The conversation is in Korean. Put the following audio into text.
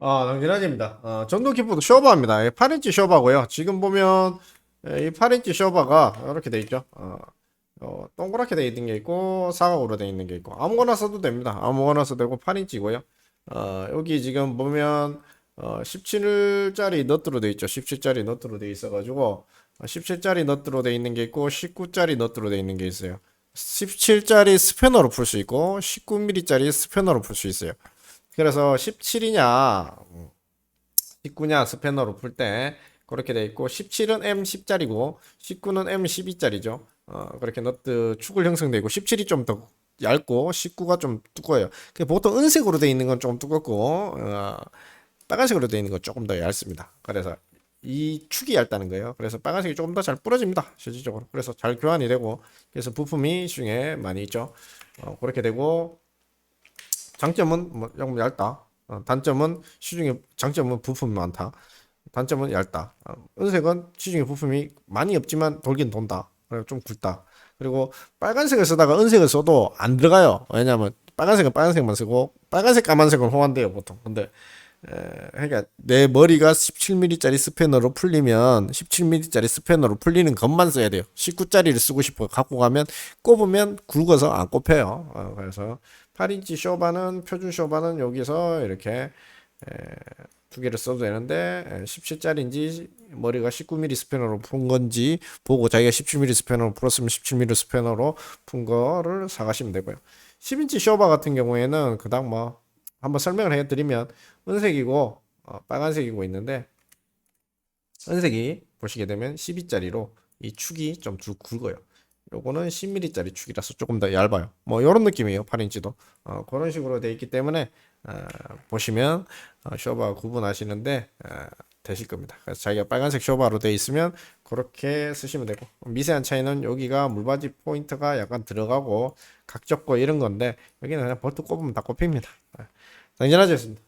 아, 당진아지입니다. 어, 전동 키보드 쇼바입니다. 8인치 쇼바고요. 지금 보면 예, 이 8인치 쇼바가 이렇게 돼 있죠. 어, 어, 동그랗게 돼 있는 게 있고 사각으로 돼 있는 게 있고 아무거나 써도 됩니다. 아무거나 써도 되고 8인치고요. 어, 여기 지금 보면 어, 17짜리 너트로 돼 있죠. 17짜리 너트로 돼 있어가지고 17짜리 너트로 돼 있는 게 있고 19짜리 너트로 돼 있는 게 있어요. 17짜리 스패너로 풀 수 있고 19mm짜리 스패너로 풀 수 있어요. 그래서 17이냐 19냐 스패너로 풀 때 그렇게 돼 있고 17은 M10짜리고 19는 M12짜리죠. 어, 그렇게 너트 축을 형성돼 있고 17이 좀 더 얇고 19가 좀 두꺼워요. 그 보통 은색으로 돼 있는 건좀 두껍고 어, 빨간색으로 돼 있는 건 조금 더 얇습니다. 그래서 이 축이 얇다는 거예요. 그래서 빨간색이 조금 더 잘 부러집니다. 실질적으로. 그래서 잘 교환이 되고 그래서 부품이 시중에 많이 있죠. 어, 그렇게 되고 장점은 뭐 조금 얇다. 어, 단점은 시중에 장점은 부품이 많다. 단점은 얇다. 어, 은색은 시중에 부품이 많이 없지만 돌긴 돈다. 그리고 좀 굵다. 그리고 빨간색을 쓰다가 은색을 써도 안 들어가요. 왜냐하면 빨간색은 빨간색만 쓰고 빨간색 까만색은 호환돼요 보통. 근데 에, 그러니까 내 머리가 17mm짜리 스패너로 풀리면 17mm짜리 스패너로 풀리는 것만 써야 돼요. 19짜리를 쓰고 싶어 갖고 가면 꼽으면 굵어서 안 꼽혀요. 어, 그래서 8인치 쇼바는 표준 쇼바는 여기서 이렇게 에, 두 개를 써도 되는데 에, 17짜리인지 머리가 19mm 스패너로 푼 건지 보고 자기가 17mm 스패너로 풀었으면 17mm 스패너로 푼 거를 사가시면 되고요. 10인치 쇼바 같은 경우에는 그닥 뭐 한번 설명을 해드리면 은색이고 어, 빨간색이고 있는데 은색이 보시게 되면 12짜리로 이 축이 좀 두 굵어요. 요거는 10mm짜리 축이라서 조금 더 얇아요. 뭐 이런 느낌이에요. 8인치도 어, 그런 식으로 돼 있기 때문에 어, 보시면 어, 쇼바 구분하시는데 어, 되실 겁니다. 그래서 자기가 빨간색 쇼바로 돼 있으면 그렇게 쓰시면 되고 미세한 차이는 여기가 물받이 포인트가 약간 들어가고 각 접고 이런 건데 여기는 그냥 볼트 꼽으면 다 꼽힙니다. 당연하겠습니다.